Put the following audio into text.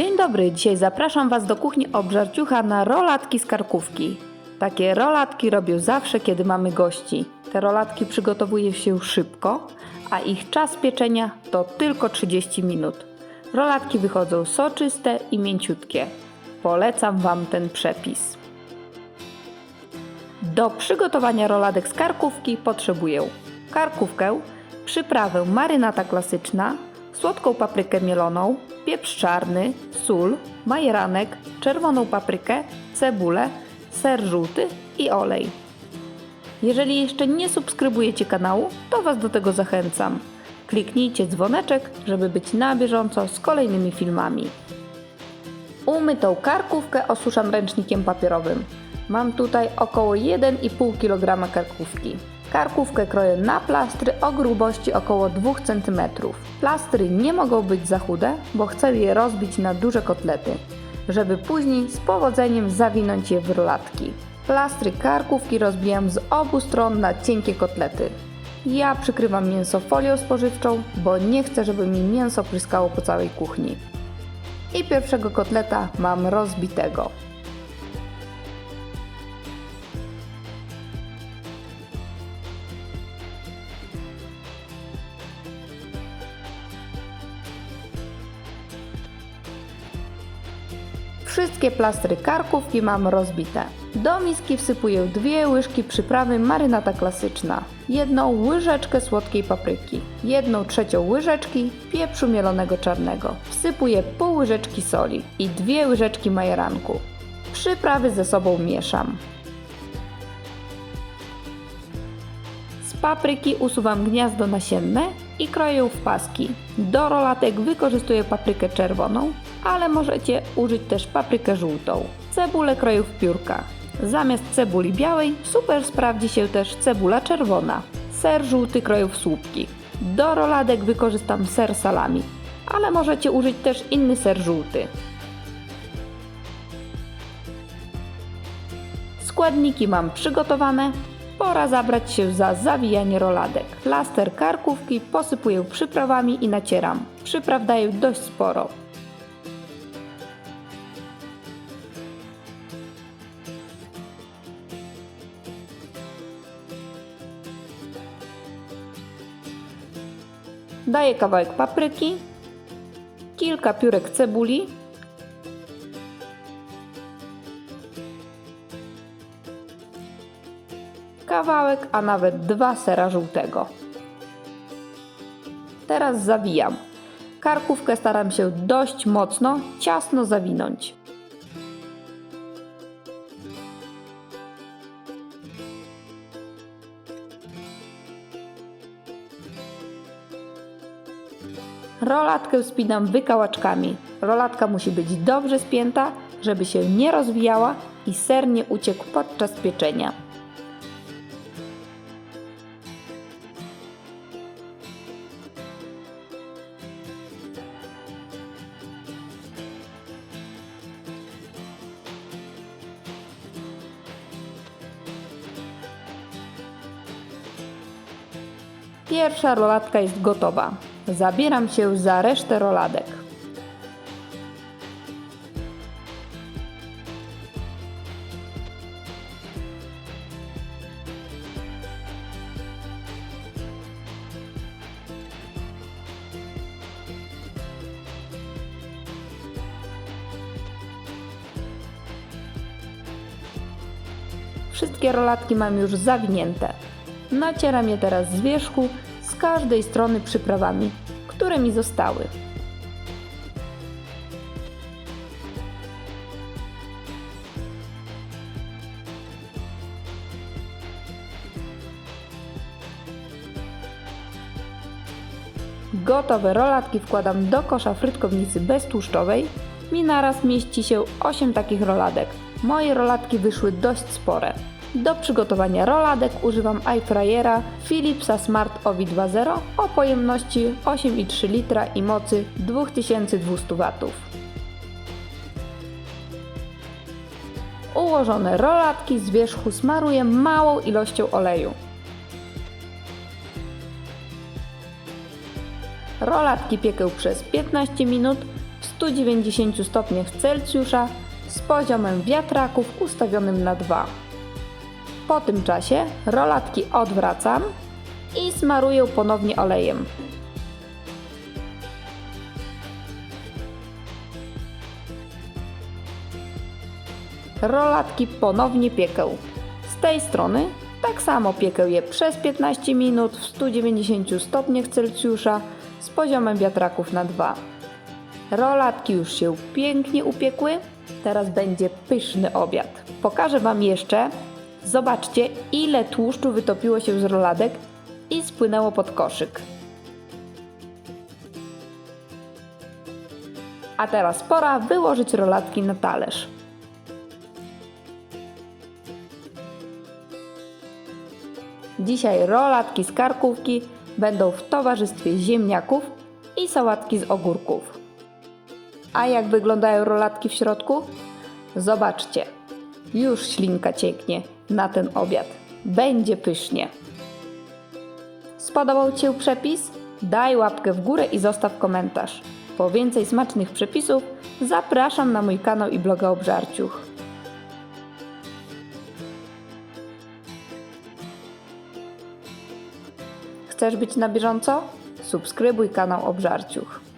Dzień dobry, dzisiaj zapraszam Was do kuchni obżarciucha na rolatki z karkówki. Takie rolatki robię zawsze, kiedy mamy gości. Te rolatki przygotowuje się szybko, a ich czas pieczenia to tylko 30 minut. Rolatki wychodzą soczyste i mięciutkie. Polecam Wam ten przepis. Do przygotowania roladek z karkówki potrzebuję karkówkę, przyprawę marynata klasyczna, słodką paprykę mieloną, pieprz czarny, sól, majeranek, czerwoną paprykę, cebulę, ser żółty i olej. Jeżeli jeszcze nie subskrybujecie kanału, to Was do tego zachęcam. Kliknijcie dzwoneczek, żeby być na bieżąco z kolejnymi filmami. Umytą karkówkę osuszam ręcznikiem papierowym. Mam tutaj około 1,5 kg karkówki. Karkówkę kroję na plastry o grubości około 2 cm. Plastry nie mogą być za chude, bo chcę je rozbić na duże kotlety, żeby później z powodzeniem zawinąć je w rolatki. Plastry karkówki rozbijam z obu stron na cienkie kotlety. Ja przykrywam mięso folią spożywczą, bo nie chcę, żeby mi mięso pryskało po całej kuchni. I pierwszego kotleta mam rozbitego. Wszystkie plastry karkówki mam rozbite. Do miski wsypuję dwie łyżki przyprawy marynata klasyczna, jedną łyżeczkę słodkiej papryki, jedną trzecią łyżeczki pieprzu mielonego czarnego. Wsypuję pół łyżeczki soli i dwie łyżeczki majeranku. Przyprawy ze sobą mieszam. Z papryki usuwam gniazdo nasienne i kroję w paski. Do rolatek wykorzystuję paprykę czerwoną, ale możecie użyć też paprykę żółtą. Cebulę kroję w piórka. Zamiast cebuli białej super sprawdzi się też cebula czerwona. Ser żółty kroję w słupki. Do roladek wykorzystam ser salami, ale możecie użyć też inny ser żółty. Składniki mam przygotowane. Pora zabrać się za zawijanie roladek. Plaster karkówki posypuję przyprawami i nacieram. Przypraw daję dość sporo. Daję kawałek papryki, kilka piórek cebuli, kawałek, a nawet dwa sera żółtego. Teraz zawijam. Karkówkę staram się dość mocno, ciasno zawinąć. Rolatkę spinam wykałaczkami. Rolatka musi być dobrze spięta, żeby się nie rozwijała i ser nie uciekł podczas pieczenia. Pierwsza rolatka jest gotowa. Zabieram się za resztę roladek. Wszystkie rolatki mam już zawinięte. Nacieram je teraz z wierzchu każdej strony przyprawami, które mi zostały. Gotowe rolatki wkładam do kosza frytkownicy beztłuszczowej. Mi naraz mieści się 8 takich roladek. Moje rolatki wyszły dość spore. Do przygotowania roladek używam airfryera Philipsa Smart Ovi 2.0 o pojemności 8,3 litra i mocy 2200 W. Ułożone rolatki z wierzchu smaruję małą ilością oleju. Rolatki piekę przez 15 minut w 190 stopniach Celsjusza z poziomem wiatraków ustawionym na 2. Po tym czasie rolatki odwracam i smaruję ponownie olejem. Rolatki ponownie piekę. Z tej strony tak samo piekę je przez 15 minut w 190 stopniach Celsjusza z poziomem wiatraków na 2. Rolatki już się pięknie upiekły, teraz będzie pyszny obiad. Pokażę Wam jeszcze, zobaczcie ile tłuszczu wytopiło się z roladek i spłynęło pod koszyk. A teraz pora wyłożyć rolatki na talerz. Dzisiaj rolatki z karkówki będą w towarzystwie ziemniaków i sałatki z ogórków. A jak wyglądają rolatki w środku? Zobaczcie. Już ślinka cieknie na ten obiad. Będzie pysznie. Spodobał Ci się przepis? Daj łapkę w górę i zostaw komentarz. Po więcej smacznych przepisów zapraszam na mój kanał i bloga Obżarciuch. Chcesz być na bieżąco? Subskrybuj kanał Obżarciuch.